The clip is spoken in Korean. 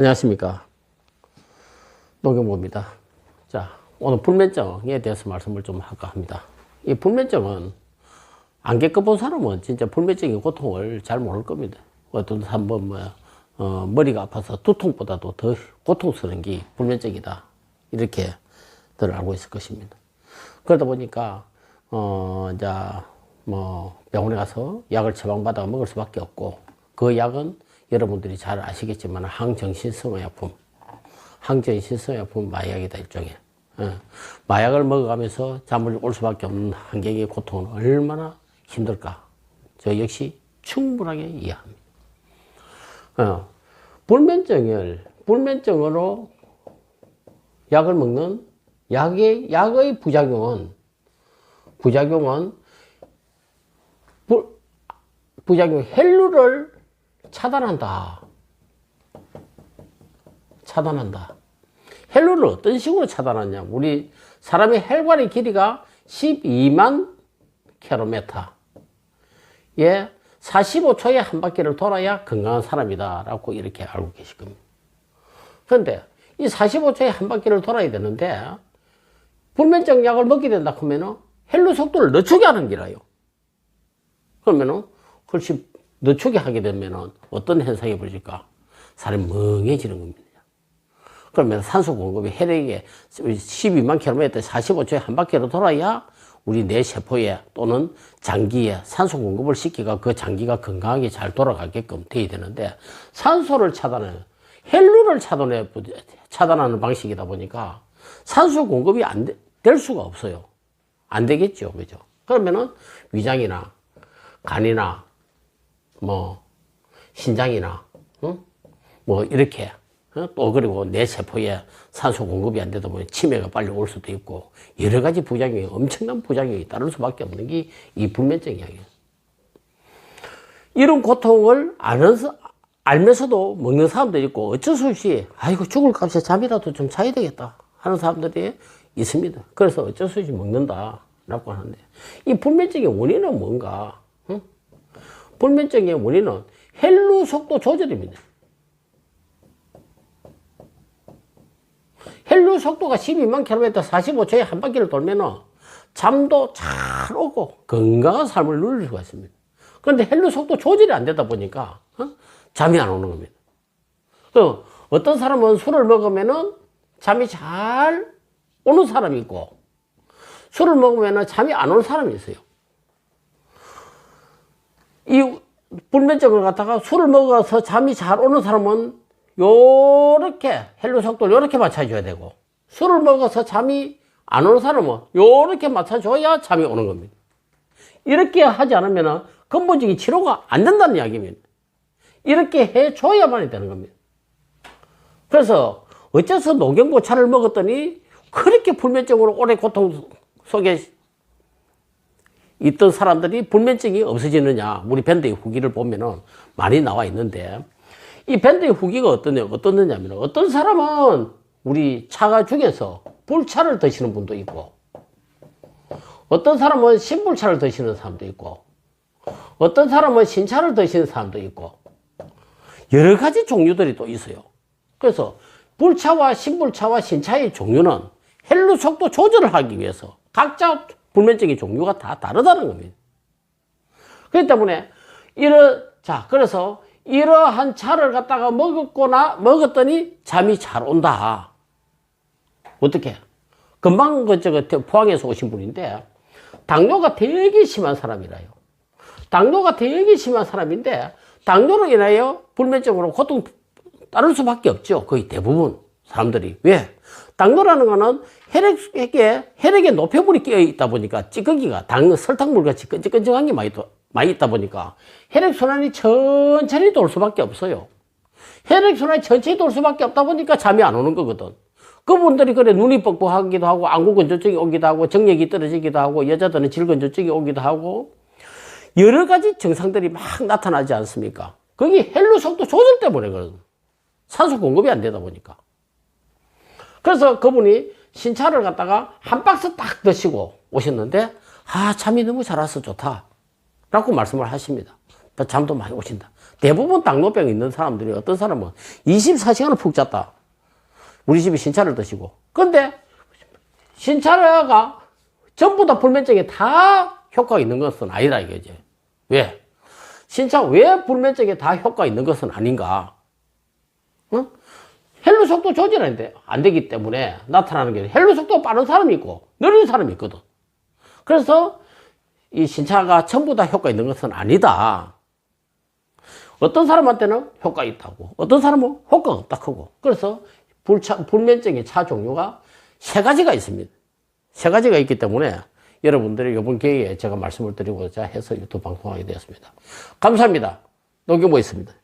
안녕하십니까. 노경보입니다. 자, 오늘 불면증에 대해서 말씀을 좀 할까 합니다. 이 불면증은 안 겪어본 사람은 진짜 불면증의 고통을 잘 모를 겁니다. 어떤 한번 뭐, 어, 머리가 아파서 두통보다도 더 고통스러운 게 불면증이다. 이렇게 들 알고 있을 것입니다. 그러다 보니까, 어, 이제, 뭐, 병원에 가서 약을 처방받아 먹을 수밖에 없고, 그 약은 여러분들이 잘 아시겠지만 항정신성의약품, 항정신성의약품 마약이다, 일종의. 예. 마약을 먹어가면서 잠을 올 수밖에 없는 환경의 고통은 얼마나 힘들까. 저 역시 충분하게 이해합니다. 어, 불면증을, 불면증으로 약을 먹는 약의, 약의 부작용은, 부작용은, 부, 부작용, 헬루를 차단한다. 차단한다. 헬루를 어떤 식으로 차단하냐? 우리 사람의 혈관의 길이가 12만 킬로미터. 예, 45초에 한 바퀴를 돌아야 건강한 사람이다. 라고 이렇게 알고 계실 겁니다. 그런데 이 45초에 한 바퀴를 돌아야 되는데, 불면증 약을 먹게 된다 하면은 헬루 속도를 늦추게 하는 기라요. 그러면은, 훨씬 늦추게 하게 되면은 어떤 현상이 벌어질까? 사람이 멍해지는 겁니다. 그러면 산소 공급이 혈액에 12만 킬로미터 45초에 한 바퀴로 돌아야 우리 뇌 세포에 또는 장기에 산소 공급을 시키가 그 장기가 건강하게 잘 돌아가게끔 돼야 되는데 산소를 차단하는 헬루를 차단해 차단하는 방식이다 보니까 산소 공급이 안 될 수가 없어요. 안 되겠죠, 그죠? 그러면은 위장이나 간이나 뭐 신장이나 응? 뭐 이렇게 어? 또 그리고 내 세포에 산소 공급이 안 되다 보니 치매가 빨리 올 수도 있고 여러 가지 부작용이 엄청난 부작용이 따를 수밖에 없는 게 이 불면증 이야기예요. 이런 고통을 아는 알면서도 먹는 사람도 있고 어쩔 수 없이 아이고 죽을 값에 잠이라도 좀 자야 되겠다 하는 사람들이 있습니다. 그래서 어쩔 수 없이 먹는다라고 하는데 이 불면증의 원인은 뭔가? 응? 불면증의 원인은 헬루 속도 조절입니다. 헬루 속도가 12만 킬로미터 45초에 한 바퀴를 돌면은 잠도 잘 오고 건강한 삶을 누릴 수가 있습니다. 그런데 헬루 속도 조절이 안 되다 보니까 어? 잠이 안 오는 겁니다. 그 어떤 사람은 술을 먹으면은 잠이 잘 오는 사람이 있고 술을 먹으면은 잠이 안 오는 사람이 있어요. 이 불면증을 갖다가 술을 먹어서 잠이 잘 오는 사람은 요렇게 헬로 속도를 요렇게 맞춰줘야 되고 술을 먹어서 잠이 안 오는 사람은 요렇게 맞춰줘야 잠이 오는 겁니다. 이렇게 하지 않으면 근본적인 치료가 안 된다는 이야기입니다. 이렇게 해줘야만 되는 겁니다. 그래서 어째서 노경고차를 먹었더니 그렇게 불면증으로 오래 고통 속에 있던 사람들이 불면증이 없어지느냐 우리 밴드의 후기를 보면은 많이 나와 있는데 이 밴드의 후기가 어떠냐, 어떻느냐면 어떤 사람은 우리 차가 중에서 불차를 드시는 분도 있고 어떤 사람은 신불차를 드시는 사람도 있고 어떤 사람은 신차를 드시는 사람도 있고 여러 가지 종류들이 또 있어요. 그래서 불차와 신불차와 신차의 종류는 헬루 속도 조절을 하기 위해서 각자 불면증의 종류가 다 다르다는 겁니다. 그렇기 때문에 이런 자 그래서 이러한 차를 갖다가 먹었거나 먹었더니 잠이 잘 온다. 어떻게? 금방 그 저거 포항에서 오신 분인데 당뇨가 되게 심한 사람이라요. 당뇨가 되게 심한 사람인데 당뇨로 인하여 불면증으로 고통 따를 수밖에 없죠. 거의 대부분 사람들이 왜? 당뇨라는 거는 혈액에 혈액에 노폐물이 끼어 있다 보니까 찌꺼기가 당 설탕물 같이 끈적끈적한 게 많이 많이 있다 보니까 혈액순환이 천천히 돌 수밖에 없어요. 혈액순환이 천천히 돌 수밖에 없다 보니까 잠이 안 오는 거거든. 그분들이 그래 눈이 뻑뻑하기도 하고 안구 건조증이 오기도 하고 정력이 떨어지기도 하고 여자들은 질건조증이 오기도 하고 여러 가지 증상들이 막 나타나지 않습니까? 그게 헬루 속도 조절 때문에 그러거든. 산소 공급이 안 되다 보니까. 그래서 그분이 신차를 갖다가 한 박스 딱 드시고 오셨는데 아 잠이 너무 잘 와서 좋다. 라고 말씀을 하십니다. 또 잠도 많이 오신다. 대부분 당뇨병 있는 사람들이 어떤 사람은 24시간을 푹 잤다. 우리 집에 신차를 드시고. 근데 신차가 전부 다 불면증에 다 효과가 있는 것은 아니다 이거지. 왜? 신차 왜 불면증에 다 효과가 있는 것은 아닌가? 어? 헬로 속도 조절하는데 안 되기 때문에 나타나는 게 헬로 속도 빠른 사람이 있고 느린 사람이 있거든. 그래서 이 신차가 전부 다 효과 있는 것은 아니다. 어떤 사람한테는 효과 있다고, 어떤 사람은 효과가 없다 크고. 그래서 불차, 불면증의 차 종류가 세 가지가 있습니다. 세 가지가 있기 때문에 여러분들이 이번 기회에 제가 말씀을 드리고자 해서 유튜브 방송하게 되었습니다. 감사합니다. 녹여보겠습니다.